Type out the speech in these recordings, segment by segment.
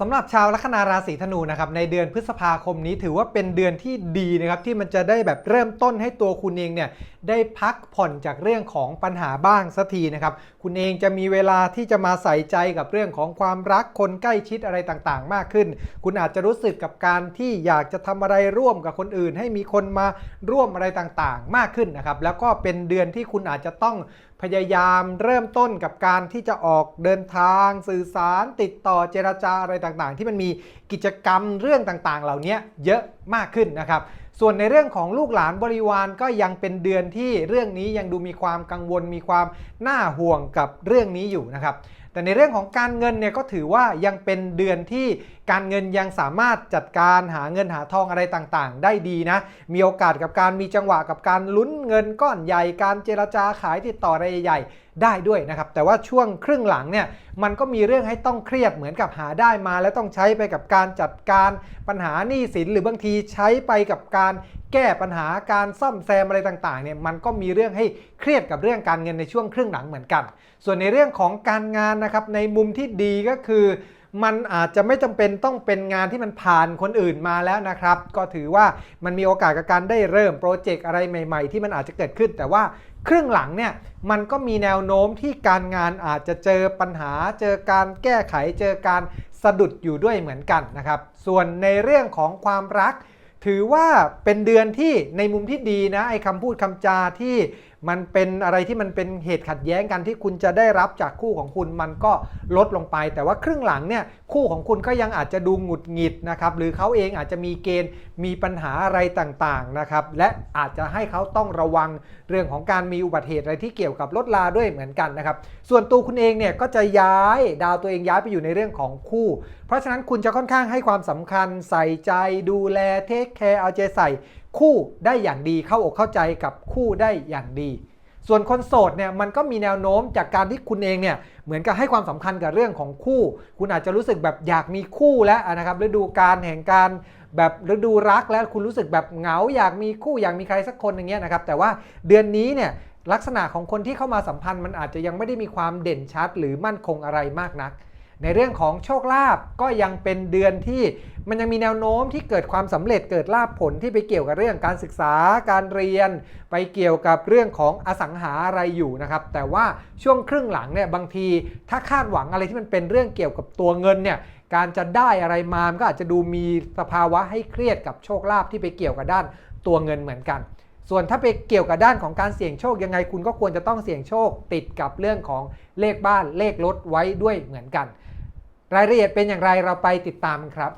สำหรับชาวลัคนาราศีธนูนะครับในเดือนพฤษภาคมนี้ถือว่าเป็นเดือนที่ดีนะครับที่มันจะได้แบบเริ่มต้นให้ตัวคุณเองเนี่ยได้พักผ่อนจากเรื่องของปัญหาบ้างสักทีนะครับคุณเองจะมีเวลาที่จะมาใส่ใจกับเรื่องของความรักคนใกล้ชิดอะไรต่างๆ มากขึ้น คุณอาจจะรู้สึกกับการที่อยากจะทำอะไรร่วมกับคนอื่น ให้มีคนมาร่วมอะไรต่างๆ มากขึ้นนะครับแล้วก็เป็นเดือนที่คุณอาจจะต้องพยายามเริ่มต้นกับการที่จะออกเดินทางสื่อสารติดต่อเจรจาอะไรต่างๆ ที่มันมีกิจกรรมเรื่องต่างๆ เหล่านี้เยอะมากขึ้นนะครับ ส่วนในเรื่องของลูกหลานบริวารก็ยังเป็นเดือนที่เรื่องนี้ยังดูมีความกังวลมีความน่าห่วงกับเรื่องนี้อยู่นะครับแต่ในเรื่องของการเงินเนี่ยก็ถือว่ายังเป็นเดือนที่การเงินยังสามารถจัดการหาเงินหาทองอะไรต่างๆ ได้ดีนะ มีโอกาสกับการมีจังหวะกับการลุ้นเงินก้อนใหญ่การเจรจาขายติดต่ออะไรใหญ่ได้ด้วยนะครับ แต่ว่าช่วงครึ่งหลังเนี่ยมันก็มีเรื่องให้ต้องเครียดเหมือนกับหาได้มา แล้วต้องใช้ไปกับการจัดการปัญหาหนี้สินหรือบางทีใช้ไปกับการแก้ปัญหาการซ่อมแซมอะไรต่างๆเนี่ยมันก็มีเรื่องให้เครียดกับเรื่องการเงินในช่วงครึ่งหลังเหมือนกัน ส่วนในเรื่องของการงานนะครับในมุมที่ดีก็คือ มันอาจจะไม่จำเป็นต้องเป็นงานที่มันผ่านคนอื่นมาแล้วนะครับ ก็ถือว่ามันมีโอกาสกับการได้เริ่มโปรเจกต์อะไรใหม่ ๆ ที่มันอาจจะเกิดขึ้น แต่ว่าครึ่งหลังเนี่ยมันก็มีแนวโน้มที่การงานอาจจะเจอปัญหา เจอการแก้ไข เจอการสะดุดอยู่ด้วยเหมือนกันนะครับ ส่วนในเรื่องของความรัก ถือว่าเป็นเดือนที่ในมุมที่ดีนะไอ้คำพูดคำจาที่ มันเป็นอะไรที่มันเป็นเหตุขัดแย้งกันที่คุณจะได้รับจากคู่ของคุณมันก็ลดลงไป แต่ว่าครึ่งหลังเนี่ยคู่ของคุณก็ยังอาจจะดูหงุดหงิดนะครับหรือเขาเองอาจจะมีเกณฑ์มีปัญหาอะไรต่างๆนะครับและอาจจะให้เขาต้องระวังเรื่องของการมีอุบัติเหตุอะไรที่เกี่ยวกับรถลาด้วยเหมือนกันนะครับส่วนตัวคุณเองเนี่ยก็จะย้ายดาวตัวเองย้ายไปอยู่ในเรื่องของคู่ เพราะฉะนั้นคุณจะค่อนข้างให้ความสำคัญใส่ใจดูแลเทคแคร์เอาใจใส่ คู่ได้อย่างดีเข้าอกเข้าใจกับคู่ได้อย่างดี ส่วนคนโสดเนี่ยมันก็มีแนวโน้มจากการที่คุณเองเนี่ยเหมือนกับให้ความสำคัญกับเรื่องของคู่ คุณอาจจะรู้สึกแบบอยากมีคู่แล้วนะครับฤดูการแห่งการแบบฤดูรักแล้วคุณรู้สึกแบบเหงาอยากมีคู่อยากมีใครสักคนอย่างเงี้ยนะครับแต่ว่าเดือนนี้เนี่ยลักษณะของคนที่เข้ามาสัมพันธ์มันอาจจะยังไม่ได้มีความเด่นชัด หรือมั่นคงอะไรมากนัก ในเรื่องของโชคลาภก็ยังเป็นเดือนที่มันยังมีแนวโน้มที่เกิดความสำเร็จเกิดลาภผลที่ไปเกี่ยวกับเรื่องการศึกษาการเรียน ไปเกี่ยวกับเรื่องของอสังหาอะไรอยู่นะครับ แต่ว่าช่วงครึ่งหลังเนี่ยบางที ถ้าคาดหวังอะไรที่มันเป็นเรื่องเกี่ยวกับตัวเงินเนี่ยการจะได้อะไรมามันก็อาจจะดูมีสภาวะให้เครียดกับโชคลาภที่ไปเกี่ยวกับด้านตัวเงินเหมือนกัน ส่วนถ้าไปเกี่ยวกับด้านของการเสี่ยงโชคยังไงคุณก็ควรจะต้องเสี่ยงโชค ติดกับเรื่องของเลขบ้านเลขรถไว้ด้วยเหมือนกัน รายละเอียดเป็นอย่างไรเราไปติดตามครับ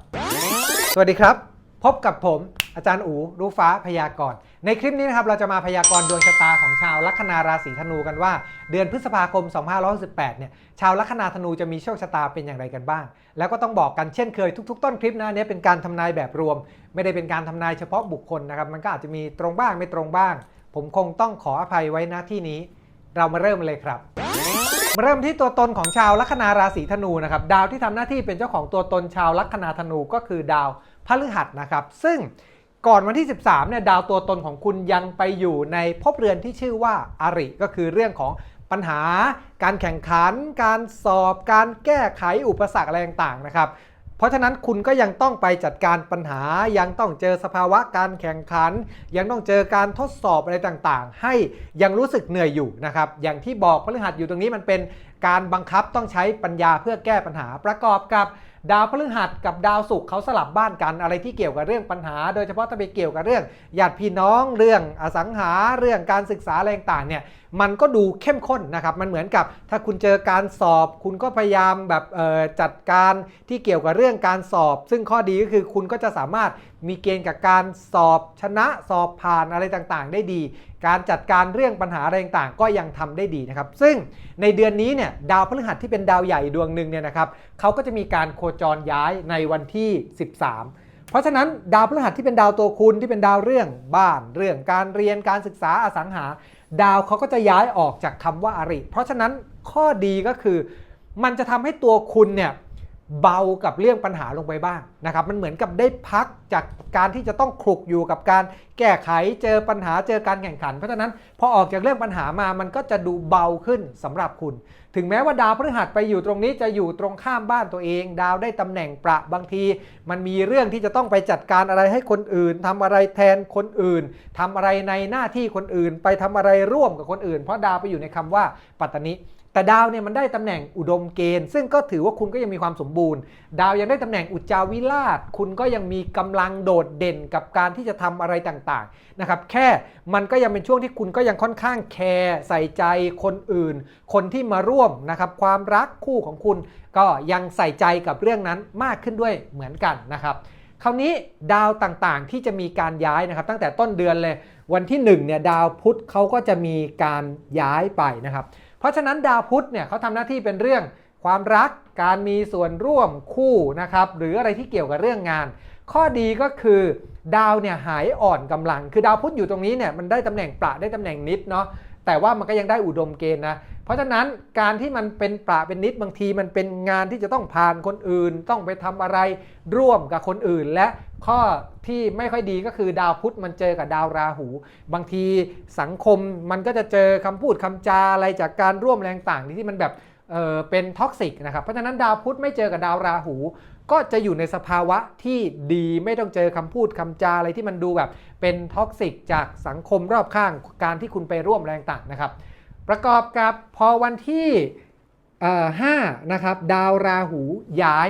สวัสดีครับ พบกับผม อาจารย์อูรู้ฟ้าพยากรณ์ ในคลิปนี้นะครับเราจะมาพยากรณ์ดวงชะตาของชาวลัคนาราศีธนูกันว่า เดือนพฤษภาคม 2568 เนี่ยชาวลัคนาธนูจะมีโชคชะตาเป็นอย่างไรกันบ้าง แล้วก็ต้องบอกกันเช่นเคยทุก ๆ ต้นคลิปนะอันนี้เป็นการทำนายแบบรวม ไม่ได้เป็นการทำนายเฉพาะบุคคลนะครับมันก็อาจจะมีตรงบ้างไม่ตรงบ้าง ผมคงต้องขออภัยไว้ณที่นี้ เรามาเริ่มเลยครับมาเริ่มที่ตัวตนของชาวลัคนาราศีธนูนะครับดาวที่ทำหน้าที่เป็นเจ้าของตัวตนชาวลัคนาธนูก็คือดาวพฤหัสนะครับซึ่ง ก่อนวันที่ 13เนี่ยดาวตัวตนของคุณยังไปอยู่ในภพเรือนที่ชื่อว่าอาริ ก็คือเรื่องของปัญหา การแข่งขัน การสอบ การแก้ไขอุปสรรคอะไรต่างๆนะครับ เพราะฉะนั้นคุณก็ยังต้องไปจัดการปัญหา ยังต้องเจอสภาวะการแข่งขัน ยังต้องเจอการทดสอบอะไรต่างๆ ให้ยังรู้สึกเหนื่อยอยู่นะครับ อย่างที่บอกพฤหัสอยู่ตรงนี้มันเป็นการบังคับต้องใช้ปัญญาเพื่อแก้ปัญหาประกอบกับ ดาวพฤหัสกับดาวศุกร์เขาสลับบ้านกันอะไรที่เกี่ยวกับเรื่องปัญหา โดยเฉพาะถ้าไปเกี่ยวกับเรื่องญาติพี่น้องเรื่องอสังหาเรื่องการศึกษาอะไรต่างเนี่ยมันก็ดูเข้มข้นนะครับมันเหมือนกับถ้าคุณเจอการสอบ คุณก็พยายามแบบจัดการที่เกี่ยวกับเรื่องการสอบ ซึ่งข้อดีก็คือคุณก็จะสามารถ มีเกณฑ์กับการสอบชนะสอบผ่านอะไรต่างๆ ได้ดี การจัดการเรื่องปัญหาอะไรต่างๆ ก็ยังทำได้ดีนะครับ ซึ่งในเดือนนี้เนี่ยดาวพฤหัสที่เป็นดาวใหญ่ดวงหนึ่งเนี่ยนะครับเขาก็จะมีการโคจรย้ายในวันที่ 13เพราะฉะนั้นดาวพฤหัสที่เป็นดาวตัวคุณที่เป็นดาวเรื่องบ้านเรื่องการเรียนการศึกษาอสังหา ดาวเขาก็จะย้ายออกจากคำว่าอาริ เพราะฉะนั้นข้อดีก็คือ มันจะทำให้ตัวคุณเนี่ย เบากับเรื่องปัญหาลงไปบ้างนะครับ มันเหมือนกับได้พักจากการที่จะต้องคลุกอยู่กับการแก้ไขเจอปัญหาเจอการแข่งขัน เพราะฉะนั้นพอออกจากเรื่องปัญหามามันก็จะดูเบาขึ้นสำหรับคุณ ถึงแม้ว่าดาวพฤหัสไปอยู่ตรงนี้จะอยู่ตรงข้ามบ้านตัวเอง ดาวได้ตำแหน่งประบางที มันมีเรื่องที่จะต้องไปจัดการอะไรให้คนอื่นทำอะไรแทนคนอื่นทำอะไรในหน้าที่คนอื่น ไปทำอะไรร่วมกับคนอื่น เพราะดาวไปอยู่ในคำว่าปัตตนิ แต่ดาวเนี่ยมันได้ตำแหน่งอุดมเกณฑ์ ซึ่งก็ถือว่าคุณก็ยังมีความสมบูรณ์ ดาวยังได้ตำแหน่งอุจจาวิราช คุณก็ยังมีกำลังโดดเด่นกับการที่จะทำอะไรต่างๆนะครับแค่มันก็ยังเป็นช่วงที่คุณก็ยังค่อนข้างแคร์ใส่ใจคนอื่น คนที่มาร่วมนะครับความรักคู่ของคุณ ก็ยังใส่ใจกับเรื่องนั้นมากขึ้นด้วยเหมือนกันนะครับคราวนี้ดาวต่างๆที่จะมีการย้ายนะครับ ตั้งแต่ต้นเดือนเลยวันที่1เนี่ยดาวพุธเขาก็จะมีการย้ายไปนะครับ เพราะฉะนั้นดาวพุธเนี่ยเขาทำหน้าที่เป็นเรื่องความรักการมีส่วนร่วมคู่นะครับหรืออะไรที่เกี่ยวกับเรื่องงาน ข้อดีก็คือดาวเนี่ยหายอ่อนกำลัง คือดาวพุธอยู่ตรงนี้เนี่ยมันได้ตำแหน่งประได้ตำแหน่งนิดเนาะ แต่ว่ามันก็ยังได้อุดมเกณฑ์นะ เพราะฉะนั้นการที่มันเป็นประเป็นนิดบางทีมันเป็นงานที่จะต้องผ่านคนอื่น ต้องไปทำอะไรร่วมกับคนอื่น และข้อที่ไม่ค่อยดีก็คือดาวพุธมันเจอกับดาวราหู บางทีสังคมมันก็จะเจอคำพูดคำจาอะไรจากการร่วมแรงต่างที่มันแบบเออเป็นท็อกซิกนะครับเพราะฉะนั้นดาวพุธไม่เจอกับดาวราหู ก็จะอยู่ในสภาวะที่ดีไม่ต้องเจอคำพูดคำจาอะไรที่มันดูแบบเป็นท็อกซิกจากสังคมรอบข้างการที่คุณไปร่วมแรงต่างนะครับ ประกอบกับพอวันที่5นะครับดาวราหูย้าย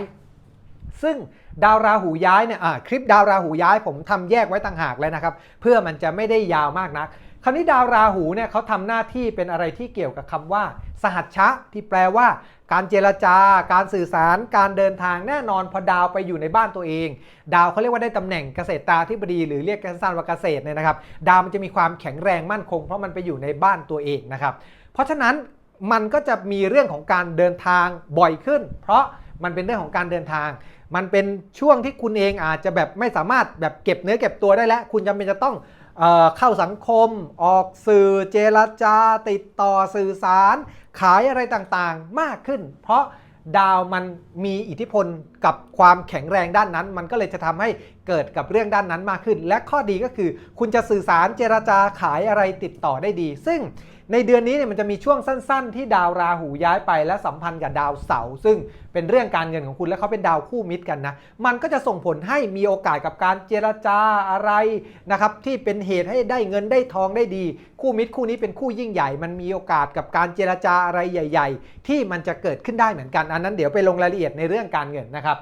ซึ่ง ดาวราหูย้ายเนี่ยคลิปดาวราหูย้ายผมทำแยกไว้ต่างหากเลยนะครับ เพื่อมันจะไม่ได้ยาวมากนัก คราวนี้ดาวราหูเนี่ยเขาทำหน้าที่เป็นอะไรที่เกี่ยวกับคำว่า สหัชชะ ที่แปลว่า การเจรจา การสื่อสาร การเดินทางแน่นอนพอดาวไปอยู่ในบ้านตัวเอง ดาวเขาเรียกว่าได้ตำแหน่งเกษตราธิบดีหรือเรียกกันสั้นว่าเกษตรเนี่ยนะครับ ดาวมันจะมีความแข็งแรงมั่นคง เพราะมันไปอยู่ในบ้านตัวเองนะครับ เพราะฉะนั้นมันก็จะมีเรื่องของการเดินทางบ่อยขึ้น เพราะมันเป็นเรื่องของการเดินทาง มันเป็นช่วงที่คุณเองอาจจะแบบไม่สามารถแบบเก็บเนื้อเก็บตัวได้แล้ว คุณจำเป็นจะต้องเอเข้าสังคม ออกสื่อเจรจา ติดต่อสื่อสาร ขายอะไรต่างๆ มากขึ้น เพราะดาวมันมีอิทธิพลกับความแข็งแรงด้านนั้น มันก็เลยจะทำให้เกิดกับเรื่องด้านนั้นมากขึ้น และข้อดีก็คือ คุณจะสื่อสารเจรจาขายอะไรติดต่อได้ดี ซึ่ง ในเดือนนี้เนี่ยมันจะมีช่วงสั้น ๆ ที่ดาวราหูย้ายไปและสัมพันธ์กับดาวเสาร์ซึ่งเป็นเรื่องการเงินของคุณและเขาเป็นดาวคู่มิตรกันนะ มันก็จะส่งผลให้มีโอกาสกับการเจรจาอะไรนะครับที่เป็นเหตุให้ได้เงินได้ทองได้ดี คู่มิตรคู่นี้เป็นคู่ยิ่งใหญ่ มันมีโอกาสกับการเจรจาอะไรใหญ่ ๆ ที่มันจะเกิดขึ้นได้เหมือนกันอันนั้นเดี๋ยวไปลงรายละเอียดในเรื่องการเงินนะครับ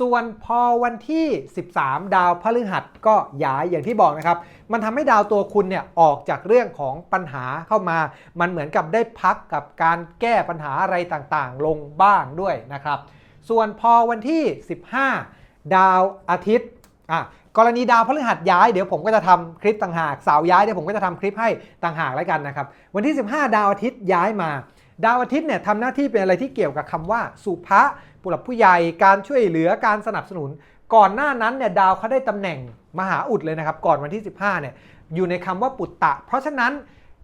ส่วนพอวันที่ 13 ดาวพฤหัสก็ย้ายอย่างที่บอกนะครับ มันทำให้ดาวตัวคุณเนี่ยออกจากเรื่องของปัญหาเข้ามา มันเหมือนกับได้พักกับการแก้ปัญหาอะไรต่างๆ ลงบ้างด้วยนะครับ ส่วนพอวันที่ 15 ดาวอาทิตย์อะกรณีดาวพฤหัสย้ายเดี๋ยวผมก็จะทำคลิปต่างหากเสาร์ย้ายเดี๋ยวผมก็จะทำคลิปให้ต่างหากแล้วกันนะครับ วันที่ 15 ดาวอาทิตย์ย้ายมา ดาวอาทิตย์เนี่ยทำหน้าที่เป็นอะไรที่เกี่ยวกับคำว่าสุภะ ผู้หลักผู้ใหญ่การช่วยเหลือการสนับสนุน ก่อนหน้านั้นเนี่ยดาวเขาได้ตำแหน่งมหาอุดเลยนะครับ ก่อนวันที่ 15เนี่ยอยู่ในคำว่าปุตตะ เพราะฉะนั้น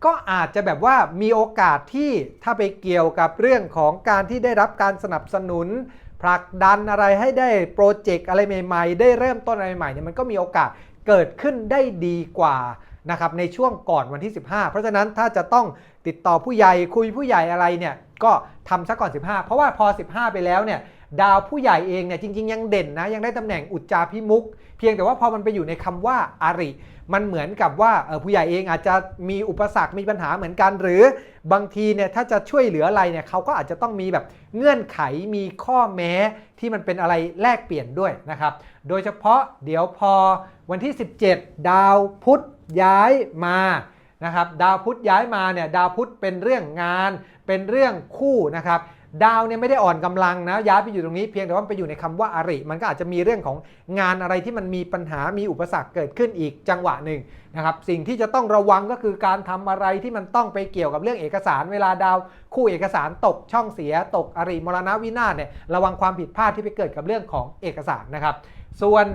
ก็อาจจะแบบว่ามีโอกาสที่ถ้าไปเกี่ยวกับเรื่องของการที่ได้รับการสนับสนุนผลักดันอะไรให้ได้โปรเจกต์อะไรใหม่ ๆ ได้เริ่มต้นอะไรใหม่เนี่ยมันก็มีโอกาสเกิดขึ้นได้ดีกว่านะครับในช่วงก่อนวันที่ 15 เพราะฉะนั้นถ้าจะต้อง ติดต่อผู้ใหญ่คุยผู้ใหญ่อะไรเนี่ยก็ทำซะก่อน 15 เพราะว่าพอ 15 ไปแล้วเนี่ยดาวผู้ใหญ่เองเนี่ยจริง ๆ ยังเด่นนะยังได้ตำแหน่งอุจจาพิมุก เพียงแต่ว่าพอมันไปอยู่ในคำว่าอาริ มันเหมือนกับว่าผู้ใหญ่เองอาจจะมีอุปสรรคมีปัญหาเหมือนกัน หรือบางทีเนี่ยถ้าจะช่วยเหลืออะไรเนี่ยเขาก็อาจจะต้องมีแบบเงื่อนไขมีข้อแม้ที่มันเป็นอะไรแลกเปลี่ยนด้วยนะครับ โดยเฉพาะเดี๋ยวพอวันที่ 17 ดาวพุธย้ายมา นะครับดาวพุธย้ายมาเนี่ยดาวพุธเป็นเรื่องงาน เป็นเรื่องคู่นะครับดาวเนี่ยไม่ได้อ่อนกำลังนะย้ายไปอยู่ตรงนี้เพียงแต่ว่าไปอยู่ในคำว่าอาริ มันก็อาจจะมีเรื่องของงานอะไรที่มันมีปัญหามีอุปสรรคเกิดขึ้นอีกจังหวะหนึ่งนะครับสิ่งที่จะต้องระวังก็คือการทำอะไรที่มันต้องไปเกี่ยวกับเรื่องเอกสาร เวลาดาวคู่เอกสารตกช่องเสีย ตกอาริมรณวินาศเนี่ยระวังความผิดพลาดที่ไปเกิดกับเรื่องของเอกสารนะครับ ส่วน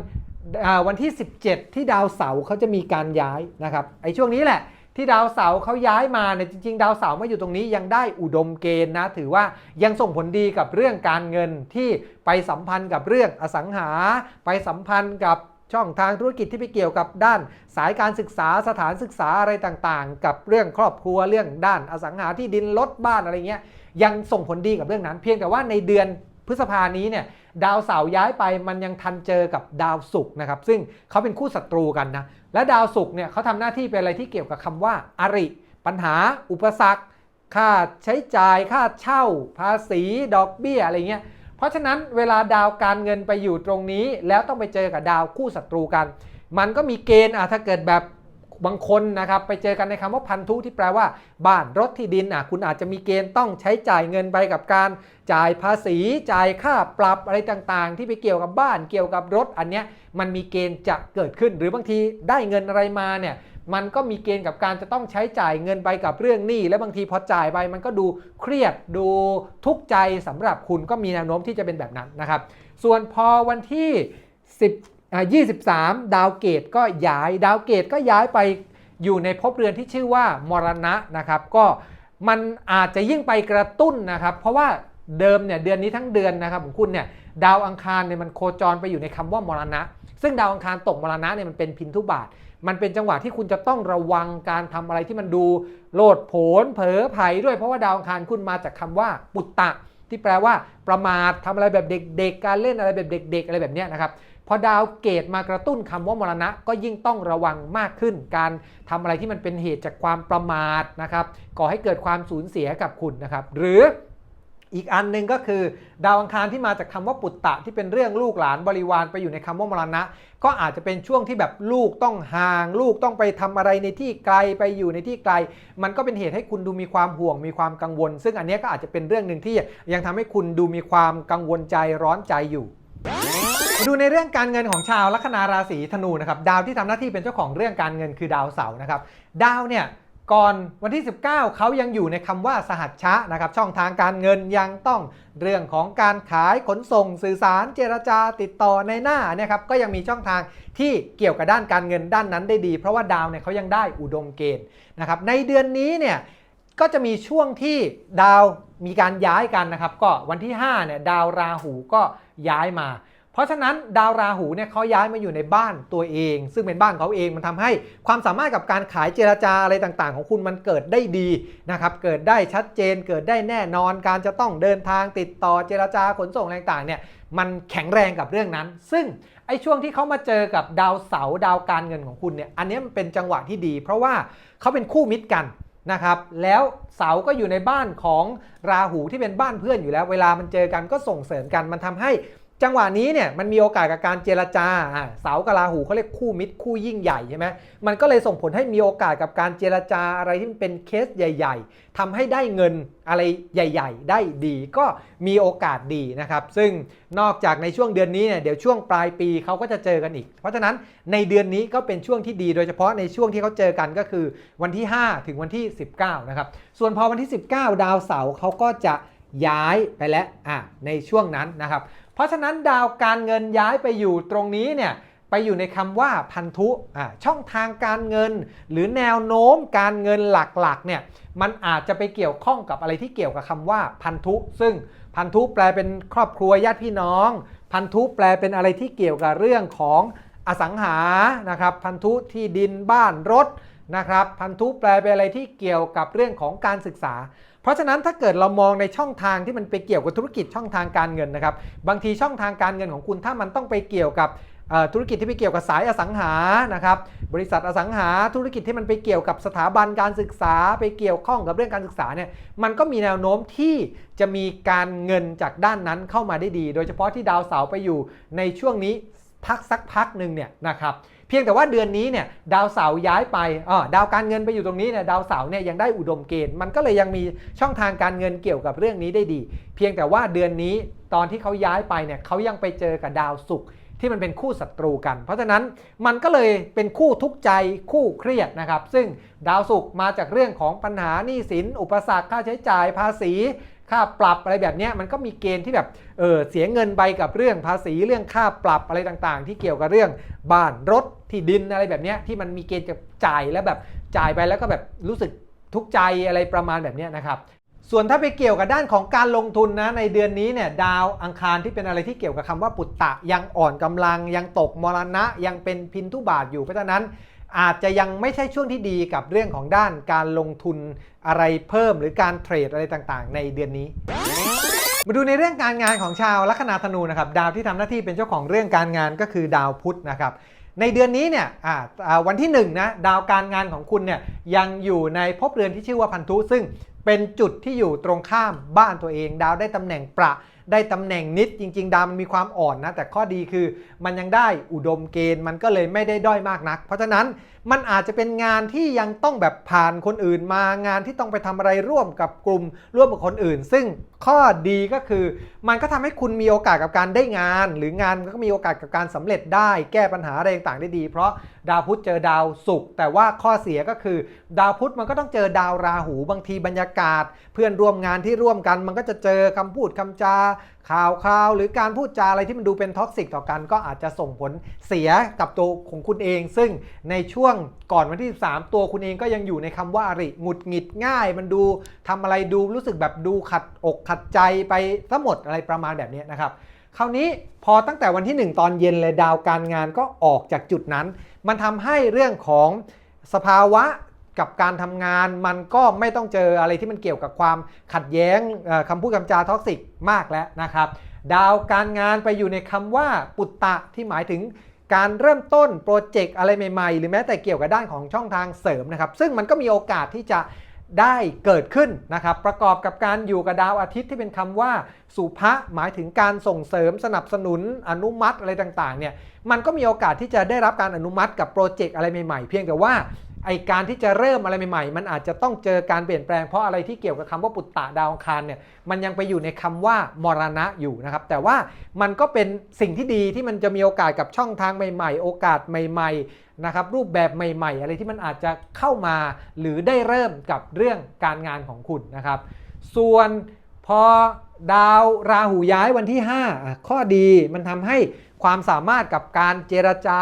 วันที่ 17 ที่ดาวเสาร์เขาจะมีการย้ายนะครับไอ้ช่วงนี้แหละ ที่ดาวเสาร์เขาย้ายมาเนี่ยจริง ๆ ดาวเสาร์มาอยู่ตรงนี้ยังได้อุดมเกณฑ์นะถือว่ายังส่งผลดีกับเรื่องการเงินที่ไปสัมพันธ์กับเรื่องอสังหา ไปสัมพันธ์กับช่องทางธุรกิจที่ไปเกี่ยวกับด้านสายการศึกษาสถานศึกษาอะไรต่างๆ กับเรื่องครอบครัวเรื่องด้านอสังหาที่ดินรถบ้านอะไรเงี้ยยังส่งผลดีกับเรื่องนั้น เพียงแต่ว่าในเดือน พฤษภานี้เนี่ยดาวเสาร์ย้ายไปมันยังทันเจอกับดาวศุกร์นะครับ ซึ่งเขาเป็นคู่ศัตรูกันนะ และดาวศุกร์เนี่ยเขาทำหน้าที่เป็นอะไรที่เกี่ยวกับคำว่าอริ ปัญหา อุปสรรค ค่าใช้จ่าย ค่าเช่า ภาษี ดอกเบี้ยอะไรเงี้ย เพราะฉะนั้นเวลาดาวการเงินไปอยู่ตรงนี้ แล้วต้องไปเจอกับดาวคู่ศัตรูกัน มันก็มีเกณฑ์อะถ้าเกิดแบบ บางคนนะครับไปเจอกันในคำว่าพันธุที่แปลว่า บ้านรถที่ดินอะคุณอาจจะมีเกณฑ์ต้องใช้จ่ายเงินไปกับการจ่ายภาษีจ่ายค่าปรับอะไรต่างๆ ที่ไปเกี่ยวกับบ้านเกี่ยวกับรถอันเนี้ยมันมีเกณฑ์จะเกิดขึ้น หรือบางทีได้เงินอะไรมาเนี่ยมันก็มีเกณฑ์กับการจะต้องใช้จ่ายเงินไปกับเรื่องหนี้ และบางทีพอจ่ายไปมันก็ดูเครียดดูทุกข์ใจสำหรับคุณก็มีแนวโน้มที่จะเป็นแบบนั้นนะครับ ส่วนพอวันที่ 10 23 ดาวเกตก็ย้ายดาวเกตก็ย้ายไปอยู่ในภพเรือนที่ชื่อว่ามรณะนะครับ ก็มันอาจจะยิ่งไปกระตุ้นนะครับ เพราะว่าเดิมเนี่ยเดือนนี้ทั้งเดือนนะครับของคุณเนี่ยดาวอังคารเนี่ยมันโคจรไปอยู่ในคำว่ามรณะ ซึ่งดาวอังคารตกมรณะเนี่ยมันเป็นพินทุบาท มันเป็นจังหวะที่คุณจะต้องระวังการทำอะไรที่มันดูโลดโผนเผลอไผด้วยเพราะว่าดาวอังคารคุณมาจากคำว่าปุตตะ ที่แปลว่าประมาททำอะไรแบบเด็ก ๆ การเล่นอะไรแบบเด็ก ๆ อะไรแบบเนี้ยนะครับ พอดาวเกตมากระตุ้นคำว่ามรณะก็ยิ่งต้องระวังมากขึ้น การทำอะไรที่มันเป็นเหตุจากความประมาทนะครับก่อให้เกิดความสูญเสียกับคุณนะครับ หรืออีกอันหนึ่งก็คือ ดาวอังคารที่มาจากคำว่าปุตตะที่เป็นเรื่องลูกหลานบริวารไปอยู่ในคำว่ามรณะ ก็อาจจะเป็นช่วงที่แบบลูกต้องห่าง ลูกต้องไปทำอะไรในที่ไกลไปอยู่ในที่ไกล มันก็เป็นเหตุให้คุณดูมีความห่วงมีความกังวล ซึ่งอันนี้ก็อาจจะเป็นเรื่องหนึ่งที่ยังทำให้คุณดูมีความกังวลใจร้อนใจอยู่ มาดูในเรื่องการเงินของชาวลัคนาราศีธนูนะครับดาวที่ทำหน้าที่เป็นเจ้าของเรื่องการเงินคือดาวเสาร์นะครับดาวเนี่ยก่อนวันที่ 19 เขายังอยู่ในคำว่าสหัชชะนะครับช่องทางการเงินยังต้องเรื่องของการขายขนส่งสื่อสารเจรจาติดต่อในหน้าเนี่ยครับก็ยังมีช่องทางที่เกี่ยวกับด้านการเงินด้านนั้นได้ดี เพราะว่าดาวเนี่ยเขายังได้อุดมเกณฑ์นะครับในเดือนนี้เนี่ยก็จะมีช่วงที่ดาวมีการย้ายกันนะครับก็วันที่5เนี่ยดาวราหูก็ย้ายมา ราะฉะนั้นดาวราหูเนี่ยเขาย้ายมาอยู่ในบ้านตัวเอง ซึ่งเป็นบ้านเขาเองมันทำให้ความสามารถกับการขายเจรจาอะไรต่างๆ ของคุณมันเกิดได้ดีนะครับเกิดได้ชัดเจนเกิดได้แน่นอนการจะต้องเดินทางติดต่อเจรจาขนส่งอะไรต่างๆเนี่ยมันแข็งแรงกับเรื่องนั้น ซึ่งไอ้ช่วงที่เขามาเจอกับดาวเสาร์ดาวการเงินของคุณเนี่ยอันนี้มันเป็นจังหวะที่ดี เพราะว่าเขาเป็นคู่มิตรกันนะครับแล้วเสาก็อยู่ในบ้านของราหูที่เป็นบ้านเพื่อนอยู่แล้ว เวลามันเจอกันก็ส่งเสริมกันมันทำให้ จังหวะนี้เนี่ยมันมีโอกาสกับการเจรจาเสากับราหูเขาเรียกคู่มิตรคู่ยิ่งใหญ่ใช่ไหมมันก็เลยส่งผลให้มีโอกาสกับการเจรจาอะไรที่มันเป็นเคสใหญ่ ๆทำให้ได้เงินอะไรใหญ่ ๆ ได้ดีก็มีโอกาสดีนะครับ ซึ่งนอกจากในช่วงเดือนนี้เนี่ยเดี๋ยวช่วงปลายปีเขาก็จะเจอกันอีก เพราะฉะนั้นในเดือนนี้ก็เป็นช่วงที่ดี โดยเฉพาะในช่วงที่เขาเจอกันก็คือวันที่ 5 ถึงวันที่ 19นะครับส่วนพอวันที่ 19 ดาวเสาร์เขาก็จะย้ายไปแล้วอะในช่วงนั้นนะครับ เพราะฉะนั้นดาวการเงินย้ายไปอยู่ตรงนี้เนี่ยไปอยู่ในคำว่าพันธุช่องทางการเงิน หรือแนวโน้มการเงินหลักๆเนี่ยมันอาจจะไปเกี่ยวข้องกับอะไรที่เกี่ยวกับคำว่าพันธุ ซึ่งพันธุแปลเป็นครอบครัวญาติพี่น้อง พันธุแปลเป็นอะไรที่เกี่ยวกับเรื่องของอสังหานะครับพันธุที่ดินบ้านรถนะครับพันธุแปลเป็นอะไรที่เกี่ยวกับเรื่องของการศึกษา เพราะฉะนั้นถ้าเกิดเรามองในช่องทางที่มันไปเกี่ยวกับธุรกิจช่องทางการเงินนะครับ บางทีช่องทางการเงินของคุณถ้ามันต้องไปเกี่ยวกับธุรกิจที่ไปเกี่ยวกับสายอสังหานะครับ บริษัทอสังหาธุรกิจที่มันไปเกี่ยวกับสถาบันการศึกษา ไปเกี่ยวข้องกับเรื่องการศึกษาเนี่ยมันก็มีแนวโน้มที่จะมีการเงินจากด้านนั้นเข้ามาได้ดี โดยเฉพาะที่ดาวเสาร์ไปอยู่ในช่วงนี้ พักสักพักหนึ่งเนี่ยนะครับเพียงแต่ว่าเดือนนี้เนี่ยดาวเสาย้ายไปดาวการเงินไปอยู่ตรงนี้เนี่ยดาวเสาเนี่ยยังได้อุดมเกณฑ์มันก็เลยยังมีช่องทางการเงินเกี่ยวกับเรื่องนี้ได้ดี เพียงแต่ว่าเดือนนี้ตอนที่เขาย้ายไปเนี่ยเขายังไปเจอกับดาวศุกร์ที่มันเป็นคู่ศัตรูกัน เพราะฉะนั้นมันก็เลยเป็นคู่ทุกใจคู่เครียดนะครับ ซึ่งดาวศุกร์มาจากเรื่องของปัญหาหนี้สิน อุปสรรคค่าใช้จ่ายภาษี ค่าปรับอะไรแบบนี้มันก็มีเกณฑ์ที่แบบเออเสียเงินไปกับเรื่องภาษีเรื่องค่าปรับอะไรต่างๆ ที่เกี่ยวกับเรื่องบ้านรถที่ดินอะไรแบบนี้ที่มันมีเกณฑ์จะจ่ายแล้วแบบจ่ายไปแล้วก็แบบรู้สึกทุกข์ใจอะไรประมาณแบบนี้นะครับส่วนถ้าไปเกี่ยวกับด้านของการลงทุนนะในเดือนนี้เนี่ยดาวอังคารที่เป็นอะไรที่เกี่ยวกับคำว่าปุตตะยังอ่อนกำลังยังตกมรณะยังเป็นพินทุบาทอยู่เพราะฉะนั้น อาจจะยังไม่ใช่ช่วงที่ดีกับเรื่องของด้านการลงทุนอะไรเพิ่ม หรือการเทรดอะไรต่างๆ ในเดือนนี้ มาดูในเรื่องการงานของชาวลัคนาธนูนะครับดาวที่ทำหน้าที่เป็นเจ้าของเรื่องการงานก็คือดาวพุธนะครับในเดือนนี้เนี่ยวันที่1นงนะดาวการงานของคุณเนี่ยยังอยู่ในภพเรือนที่ชื่อว่าพันธุซึ่งเป็นจุดที่อยู่ตรงข้ามบ้านตัวเอง ดาวได้ตำแหน่งประ ได้ตำแหน่งนิดจริง ๆ ดาวมันมีความอ่อนนะแต่ข้อดีคือมันยังได้อุดมเกณฑ์มันก็เลยไม่ได้ด้อยมากนัก เพราะฉะนั้นมันอาจจะเป็นงานที่ยังต้องแบบผ่านคนอื่นมางานที่ต้องไปทำอะไรร่วมกับกลุ่มร่วมกับคนอื่น ซึ่งข้อดีก็คือ มันก็ทำให้คุณมีโอกาสกับการได้งาน หรืองานก็มีโอกาสกับการสำเร็จได้ แก้ปัญหาอะไรต่างๆได้ดี เพราะดาวพุธเจอดาวศุกร์แต่ว่าข้อเสียก็คือ ดาวพุธมันก็ต้องเจอดาวราหูบางทีบรรยากาศ เพื่อนร่วมงานที่ร่วมกัน มันก็จะเจอคำพูดคำจาข่าวข่าวหรือการพูดจาอะไรที่มันดูเป็นท็อกซิกต่อกันก็อาจจะส่งผลเสียกับตัวของคุณเอง ซึ่งในช่วงก่อนวันที่ 13 ตัวคุณเองก็ยังอยู่ในคำว่าอริหงุดหงิดง่าย มันดูทำอะไรดูรู้สึกแบบดูขัดอกขัดใจไปทั้งหมดอะไรประมาณแบบนี้นะครับคราวนี้พอตั้งแต่วันที่ 1 ตอนเย็นเลยดาวการงานก็ออกจากจุดนั้น มันทำให้เรื่องของสภาวะกับการทำงานมันก็ไม่ต้องเจออะไรที่มันเกี่ยวกับความขัดแย้งเอ่อคำพูดคำจาท็อกซิกมากแล้วนะครับ ดาวการงานไปอยู่ในคำว่าปุตตะที่หมายถึง การเริ่มต้นโปรเจกต์อะไรใหม่ๆ หรือแม้แต่เกี่ยวกับด้านของช่องทางเสริมนะครับ ซึ่งมันก็มีโอกาสที่จะได้เกิดขึ้นนะครับ ประกอบกับการอยู่กับดาวอาทิตย์ที่เป็นคำว่าสุภะหมายถึงการส่งเสริมสนับสนุนอนุมัติอะไรต่างๆเนี่ยมันก็มีโอกาสที่จะได้รับการอนุมัติกับโปรเจกต์อะไรใหม่ๆ เพียงแต่ว่า ไอการที่จะเริ่มอะไรใหม่ๆ มันอาจจะต้องเจอการเปลี่ยนแปลงเพราะอะไรที่เกี่ยวกับคำว่าปุตตะดาวอังคารเนี่ยมันยังไปอยู่ในคำว่ามรณะอยู่นะครับ แต่ว่ามันก็เป็นสิ่งที่ดีที่มันจะมีโอกาสกับช่องทางใหม่ ๆ โอกาสใหม่ ๆ นะครับ รูปแบบใหม่ ๆ อะไรที่มันอาจจะเข้ามาหรือได้เริ่มกับเรื่องการงานของคุณนะครับ ส่วนพอดาวราหูย้ายวันที่ 5 ข้อดีมันทำให้ ความสามารถกับการเจรจา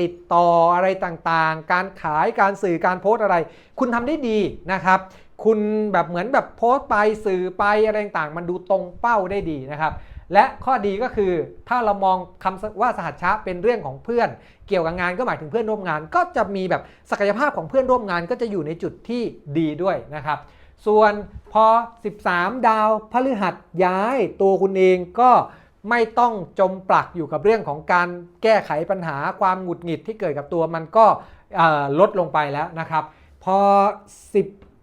ติดต่ออะไรต่างๆ การขายการสื่อการโพสอะไร คุณทำได้ดีนะครับ คุณแบบเหมือนแบบโพสไปสื่อไปอะไรต่างๆ มันดูตรงเป้าได้ดีนะครับ และข้อดีก็คือถ้าเรามองคำว่าสหัชชะเป็นเรื่องของเพื่อน เกี่ยวกับงานก็หมายถึงเพื่อนร่วมงาน ก็จะมีแบบศักยภาพของเพื่อนร่วมงานก็จะอยู่ในจุดที่ดีด้วยนะครับ ส่วนพอ 13 ดาวพฤหัสย้ายตัวคุณเองก็ ไม่ต้องจมปลักอยู่กับเรื่องของการแก้ไขปัญหาความหงุดหงิดที่เกิดกับตัวมันก็ลดลงไปแล้วนะครับ พอ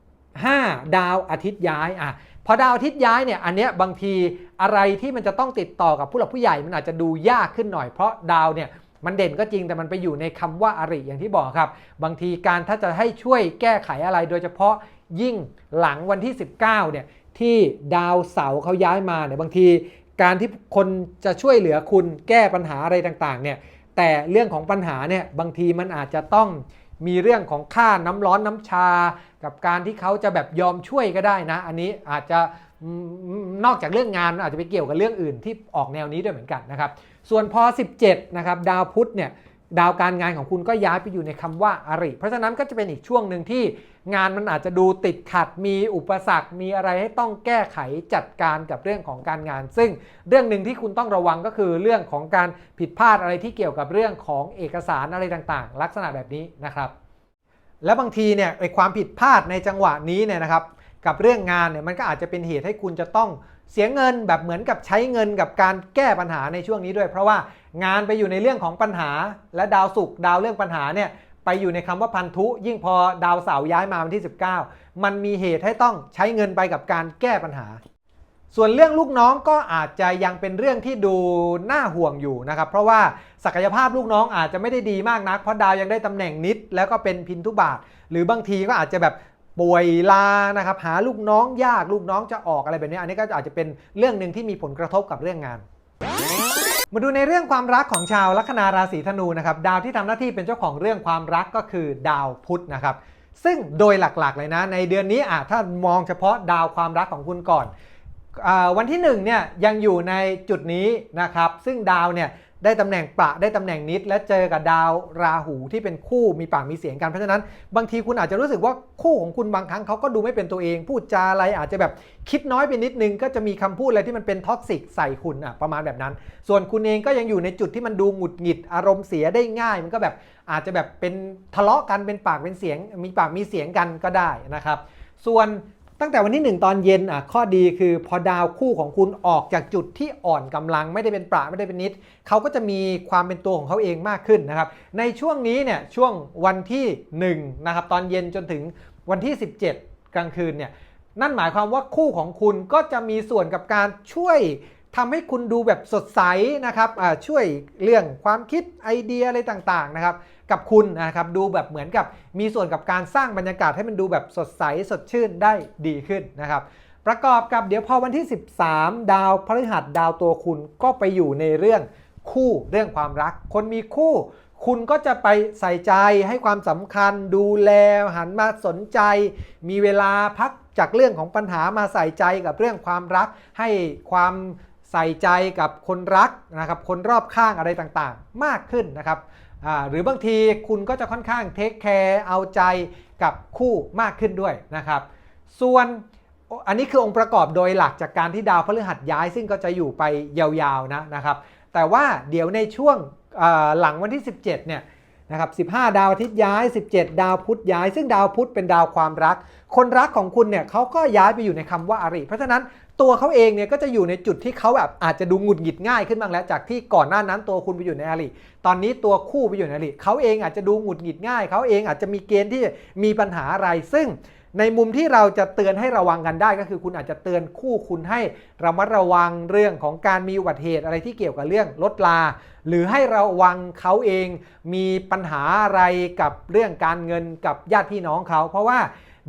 15 ดาวอาทิตย์ย้ายอะพอดาวอาทิตย์ย้ายเนี่ยอันเนี้ยบางทีอะไรที่มันจะต้องติดต่อกับผู้หลักผู้ใหญ่มันอาจจะดูยากขึ้นหน่อยเพราะดาวเนี่ยมันเด่นก็จริงแต่มันไปอยู่ในคำว่าอริอย่างที่บอกครับ บางทีการถ้าจะให้ช่วยแก้ไขอะไรโดยเฉพาะยิ่งหลังวันที่ 19เนี่ยที่ดาวเสาร์เขาย้ายมาเนี่ยบางที การที่คนจะช่วยเหลือคุณแก้ปัญหาอะไรต่างๆเนี่ยแต่เรื่องของปัญหาเนี่ยบางทีมันอาจจะต้องมีเรื่องของค่าน้ำร้อนน้ำชา กับการที่เขาจะแบบยอมช่วยก็ได้นะ อันนี้อาจจะนอกจากเรื่องงานอาจจะไปเกี่ยวกับเรื่องอื่นที่ออกแนวนี้ด้วยเหมือนกันนะครับ ส่วนพอ 17 นะครับ ดาวพุธเนี่ย ดาวการงานของคุณก็ย้ายไปอยู่ในคำว่าอริ เพราะฉะนั้นก็จะเป็นอีกช่วงหนึ่งที่งานมันอาจจะดูติดขัดมีอุปสรรค มีอะไรให้ต้องแก้ไขจัดการกับเรื่องของการงาน ซึ่งเรื่องหนึ่งที่คุณต้องระวังก็คือเรื่องของการผิดพลาดอะไรที่เกี่ยวกับเรื่องของเอกสารอะไรต่างๆ ลักษณะแบบนี้นะครับ และบางทีเนี่ยไอความผิดพลาดในจังหวะนี้เนี่ยนะครับ กับเรื่องงานเนี่ยมันก็อาจจะเป็นเหตุให้คุณจะต้อง เสียเงินแบบเหมือนกับใช้เงินกับการแก้ปัญหาในช่วงนี้ด้วย เพราะว่างานไปอยู่ในเรื่องของปัญหา และดาวศุกร์ดาวเรื่องปัญหาเนี่ยไปอยู่ในคำว่าพันธุ ยิ่งพอดาวเสาร์ย้ายมาวันที่ 19 มันมีเหตุให้ต้องใช้เงินไปกับการแก้ปัญหา ส่วนเรื่องลูกน้องก็อาจจะยังเป็นเรื่องที่ดูน่าห่วงอยู่นะครับ เพราะว่าศักยภาพลูกน้องอาจจะไม่ได้ดีมากนัก เพราะดาวยังได้ตำแหน่งนิด แล้วก็เป็นพินทุบาท หรือบางทีก็อาจจะแบบ ป่วยลานะครับหาลูกน้องยากลูกน้องจะออกอะไรแบบนี้ อันนี้ก็อาจจะเป็นเรื่องหนึ่งที่มีผลกระทบกับเรื่องงาน มาดูในเรื่องความรักของชาวลัคนาราศีธนูนะครับดาวที่ทำหน้าที่เป็นเจ้าของเรื่องความรักก็คือดาวพุธนะครับซึ่งโดยหลักๆเลยนะ ในเดือนนี้อะถ้ามองเฉพาะดาวความรักของคุณก่อนอวันที่1เนี่ยยังอยู่ในจุดนี้นะครับซึ่งดาวเนี่ย ได้ตำแหน่งประได้ตำแหน่งนิด และเจอกับดาวราหูที่เป็นคู่มีปากมีเสียงกันเพราะฉะนั้น บางทีคุณอาจจะรู้สึกว่าคู่ของคุณบางครั้งเขาก็ดูไม่เป็นตัวเอง พูดจาอะไรอาจจะแบบคิดน้อยไปนิดนึง ก็จะมีคำพูดอะไรที่มันเป็นท็อกซิกใส่คุณอะประมาณแบบนั้น ส่วนคุณเองก็ยังอยู่ในจุดที่มันดูหงุดหงิดอารมณ์เสียได้ง่าย มันก็แบบอาจจะแบบเป็นทะเลาะกันเป็นปากเป็นเสียง มีปากมีเสียงกันก็ได้นะครับ ส่วน ตั้งแต่วันที่ 1 ตอนเย็นอะข้อดีคือพอดาวคู่ของคุณออกจากจุดที่อ่อนกำลังไม่ได้เป็นประไม่ได้เป็นนิดเขาก็จะมีความเป็นตัวของเขาเองมากขึ้นนะครับ ในช่วงนี้เนี่ยช่วงวันที่1นะครับตอนเย็นจนถึงวันที่ 17 กลางคืนเนี่ยนั่นหมายความว่าคู่ของคุณก็จะมีส่วนกับการช่วยทำให้คุณดูแบบสดใสนะครับอ่าช่วยเรื่องความคิดไอเดียอะไรต่างๆนะครับ กับคุณนะครับดูแบบเหมือนกับมีส่วนกับการสร้างบรรยากาศให้มันดูแบบสดใสสดชื่นได้ดีขึ้นนะครับประกอบกับเดี๋ยวพอวันที่ 13 ดาวพฤหัสดาวตัวคุณก็ไปอยู่ในเรื่องคู่เรื่องความรัก คนมีคู่ คุณก็จะไปใส่ใจให้ความสำคัญ ดูแลหันมาสนใจ มีเวลาพักจากเรื่องของปัญหามาใส่ใจกับเรื่องความรัก ให้ความใส่ใจกับคนรักนะครับคนรอบข้างอะไรต่างๆ มากขึ้นนะครับ หรือบางทีคุณก็จะค่อนข้างเทคแคร์เอาใจกับคู่มากขึ้นด้วยนะครับ ส่วนอันนี้คือองค์ประกอบโดยหลักจากการที่ดาวพฤหัสย้าย ซึ่งก็จะอยู่ไปยาวๆนะนะครับ แต่ว่าเดี๋ยวในช่วงหลังวันที่ 17เนี่ยนะครับ15 ดาวอาทิตย์ย้าย 17 ดาวพุธย้าย ซึ่งดาวพุธเป็นดาวความรัก คนรักของคุณเนี่ยเขาก็ย้ายไปอยู่ในคำว่าอาริ เพราะฉะนั้นตัวเขาเองเนี่ยก็จะอยู่ในจุดที่เขาแบบอาจจะดูหงุดหงิดง่ายขึ้นบ้างแล้วจากที่ก่อนหน้านั้นตัวคุณไปอยู่ในอาริตอนนี้ตัวคู่ไปอยู่ในอริเขาเองอาจจะดูหงุดหงิดง่ายเขาเองอาจจะมีเกณฑ์ที่มีปัญหาอะไรซึ่งในมุมที่เราจะเตือนให้ระวังกันได้ก็คือคุณอาจจะเตือนคู่คุณให้ระมัดระวังเรื่องของการมีอุบัติเหตุอะไรที่เกี่ยวกับเรื่องลดลา หรือให้ระวังเขาเองมีปัญหาอะไรกับเรื่องการเงินกับญาติพี่น้องเขา เพราะว่า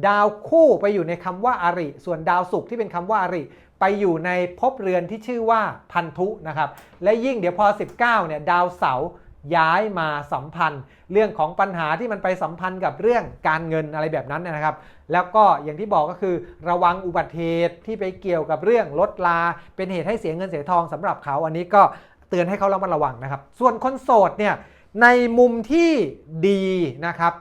ดาวคู่ไปอยู่ในคำว่าอาริ ส่วนดาวศุกร์ที่เป็นคำว่าอาริ ไปอยู่ในภพเรือนที่ชื่อว่าพันธุนะครับ และยิ่งเดี๋ยวพอ 19เนี่ยดาวเสาร์ย้ายมาสัมพันธ์ เรื่องของปัญหาที่มันไปสัมพันธ์กับเรื่องการเงินอะไรแบบนั้นนะครับ แล้วก็อย่างที่บอกก็คือ ระวังอุบัติเหตุที่ไปเกี่ยวกับเรื่องลดลา เป็นเหตุให้เสียเงินเสียทองสำหรับเขาอันนี้ก็เตือนให้เขาระมัดระวังนะครับ ส่วนคนโสดเนี่ยในมุมที่ดีนะครับ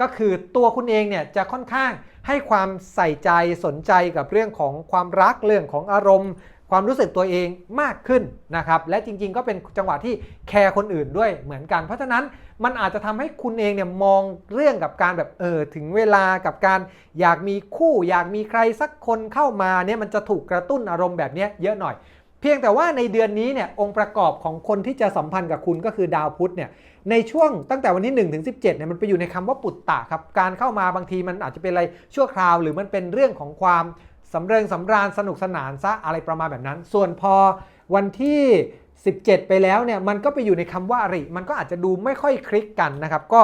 ก็คือตัวคุณเองเนี่ยจะค่อนข้างให้ความใส่ใจสนใจกับเรื่องของความรักเรื่องของอารมณ์ ความรู้สึกตัวเองมากขึ้นนะครับและจริงๆ ก็เป็นจังหวะที่แคร์คนอื่นด้วยเหมือนกัน เพราะฉะนั้นมันอาจจะทำให้คุณเองเนี่ยมองเรื่องกับการแบบเออถึงเวลากับการอยากมีคู่ อยากมีใครสักคนเข้ามาเนี่ยมันจะถูกกระตุ้นอารมณ์แบบนี้เยอะหน่อย เพียงแต่ว่าในเดือนนี้เนี่ยองค์ประกอบของคนที่จะสัมพันธ์กับคุณก็คือดาวพุธเนี่ย ในช่วงตั้งแต่วันที่1ถึง17เนี่ยมันไปอยู่ในคำว่าปุตตะครับการเข้ามาบางทีมันอาจจะเป็นอะไรชั่วคราว หรือมันเป็นเรื่องของความสำเริงสำราญสนุกสนานซะอะไรประมาณแบบนั้น ส่วนพอวันที่ 17 ไปแล้วเนี่ยมันก็ไปอยู่ในคำว่าอริ มันก็อาจจะดูไม่ค่อยคลิกกันนะครับ ก็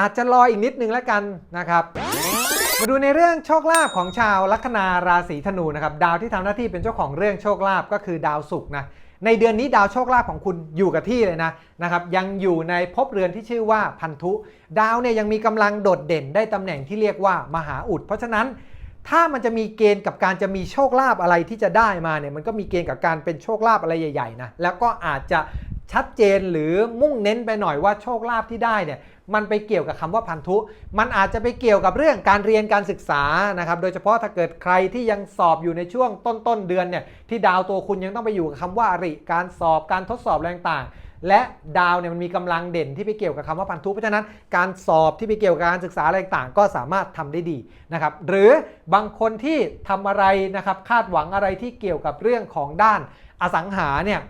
อาจจะรออีกนิดนึงแล้วกันนะครับมาดูในเรื่องโชคลาภของชาวลัคนาราศีธนูนะครับดาวที่ทำหน้าที่เป็นเจ้าของเรื่องโชคลาภก็คือดาวศุกร์นะ ในเดือนนี้ดาวโชคลาภของคุณอยู่กับที่เลยนะนะครับยังอยู่ในภพเรือนที่ชื่อว่าพันธุ ดาวเนี่ยยังมีกำลังโดดเด่นได้ตำแหน่งที่เรียกว่ามหาอุด เพราะฉะนั้นถ้ามันจะมีเกณฑ์กับการจะมีโชคลาภอะไรที่จะได้มาเนี่ยมันก็มีเกณฑ์กับการเป็นโชคลาภอะไรใหญ่ๆนะแล้วก็อาจจะชัดเจนหรือมุ่งเน้นไปหน่อยว่าโชคลาภที่ได้เนี่ย มันไปเกี่ยวกับคำว่าพันธุ มันอาจจะไปเกี่ยวกับเรื่องการเรียนการศึกษานะครับ โดยเฉพาะถ้าเกิดใครที่ยังสอบอยู่ในช่วงต้นๆเดือนเนี่ยที่ดาวตัวคุณยังต้องไปอยู่กับคำว่าอริ การสอบการทดสอบอะไรต่างและดาวเนี่ยมันมีกำลังเด่นที่ไปเกี่ยวกับคำว่าพันธุเพราะฉะนั้นการสอบที่ไปเกี่ยวกับการศึกษาอะไรต่างก็สามารถทำได้ดีนะครับหรือบางคนที่ทำอะไรนะครับคาดหวังอะไรที่เกี่ยวกับเรื่องของด้านอสังหาเนี่ย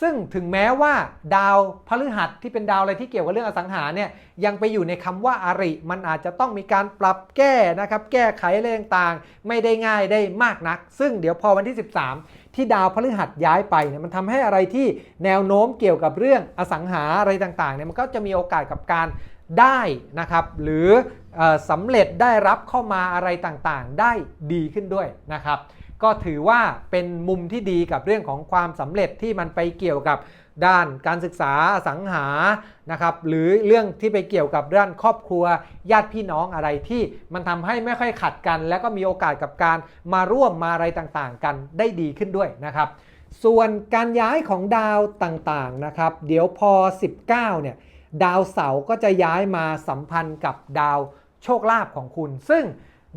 ซึ่งถึงแม้ว่าดาวพฤหัสที่เป็นดาวอะไรที่เกี่ยวกับเรื่องอสังหาเนี่ยยังไปอยู่ในคำว่าอาริ มันอาจจะต้องมีการปรับแก้นะครับแก้ไขอะไรต่างๆ ไม่ได้ง่ายได้มากนัก ซึ่งเดี๋ยวพอวันที่ 13 ที่ดาวพฤหัสย้ายไปเนี่ยมันทำให้อะไรที่แนวโน้มเกี่ยวกับเรื่องอสังหาอะไรต่างๆเนี่ยมันก็จะมีโอกาสกับการได้นะครับหรือออสำเร็จได้รับเข้ามาอะไรต่างๆ ได้ดีขึ้นด้วยนะครับ ก็ถือว่าเป็นมุมที่ดีกับเรื่องของความสำเร็จที่มันไปเกี่ยวกับด้านการศึกษาสังหานะครับหรือเรื่องที่ไปเกี่ยวกับด้านครอบครัว ญาติพี่น้องอะไรที่มันทำให้ไม่ค่อยขัดกัน แล้วก็มีโอกาสกับการมาร่วมมาอะไรต่างๆ กันได้ดีขึ้นด้วยนะครับ ส่วนการย้ายของดาวต่างๆนะครับ เดี๋ยวพอ 19 เนี่ยดาวเสาร์ก็จะย้ายมาสัมพันธ์กับดาวโชคลาภของคุณ ซึ่ง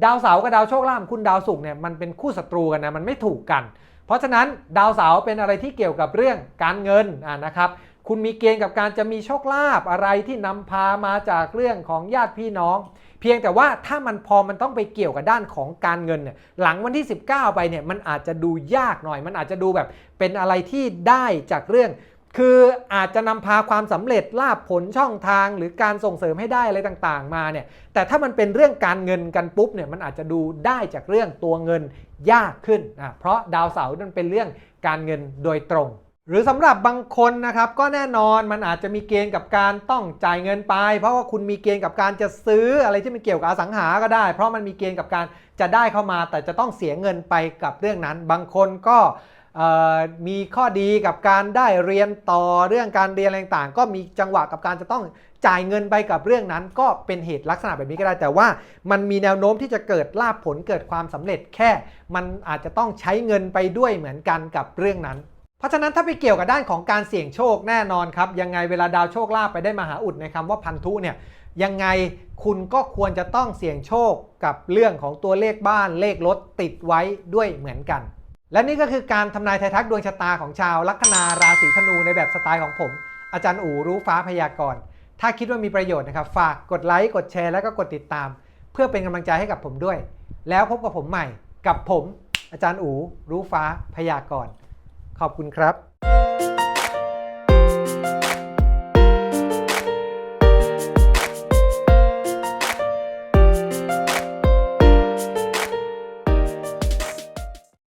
ดาวเสาร์กับดาวโชคลาภคุณดาวศุกร์เนี่ยมันเป็นคู่ศัตรูกันนะมันไม่ถูกกัน เพราะฉะนั้นดาวเสาร์เป็นอะไรที่เกี่ยวกับเรื่องการเงินนะครับคุณมีเกณฑ์กับการจะมีโชคลาภอะไรที่นำพามาจากเรื่องของญาติพี่น้อง เพียงแต่ว่าถ้ามันพอมันต้องไปเกี่ยวกับด้านของการเงินเนี่ยหลังวันที่ 19 ไปเนี่ยมันอาจจะดูยากหน่อย มันอาจจะดูแบบเป็นอะไรที่ได้จากเรื่อง คืออาจจะนำพาความสำเร็จลาบผลช่องทางหรือการส่งเสริมให้ได้อะไรต่างๆ มาเนี่ยแต่ถ้ามันเป็นเรื่องการเงินกันปุ๊บเนี่ยมันอาจจะดูได้จากเรื่องตัวเงินยากขึ้นอะเพราะดาวเสาร์นั่นเป็นเรื่องการเงินโดยตรง หรือสำหรับบางคนนะครับก็แน่นอนมันอาจจะมีเกณฑ์กับการต้องจ่ายเงินไป เพราะว่าคุณมีเกณฑ์กับการจะซื้ออะไรที่มันเกี่ยวกับอสังหาก็ได้ เพราะมันมีเกณฑ์กับการจะได้เข้ามา แต่จะต้องเสียเงินไปกับเรื่องนั้น บางคนก็ มีข้อดีกับการได้เรียนต่อเรื่องการเรียนอะไรต่างก็มีจังหวะกับการจะต้องจ่ายเงินไปกับเรื่องนั้น ก็เป็นเหตุลักษณะแบบนี้ก็ได้ แต่ว่ามันมีแนวโน้มที่จะเกิดลาภผลเกิดความสำเร็จแค่ มันอาจจะต้องใช้เงินไปด้วยเหมือนกันกับเรื่องนั้นเพราะฉะนั้นถ้าไปเกี่ยวกับด้านของการเสี่ยงโชคแน่นอนครับ ยังไงเวลาดาวโชคลาภไปได้มหาอุดในคำว่าพันธุเนี่ยยังไงคุณก็ควรจะต้องเสี่ยงโชคกับเรื่องของตัวเลขบ้านเลขรถติดไว้ด้วยเหมือนกัน และนี่ก็คือการทำนายไทยทักดวงชะตาของชาวลัคนาราศีธนูในแบบสไตล์ของผม อาจารย์อู๋รู้ฟ้าพยากรณ์ ถ้าคิดว่ามีประโยชน์นะครับ ฝากกดไลค์กดแชร์แล้วก็กดติดตาม เพื่อเป็นกำลังใจให้กับผมด้วย แล้วพบกับผมใหม่กับผม อาจารย์อู๋รู้ฟ้าพยากรณ์ ขอบคุณครับ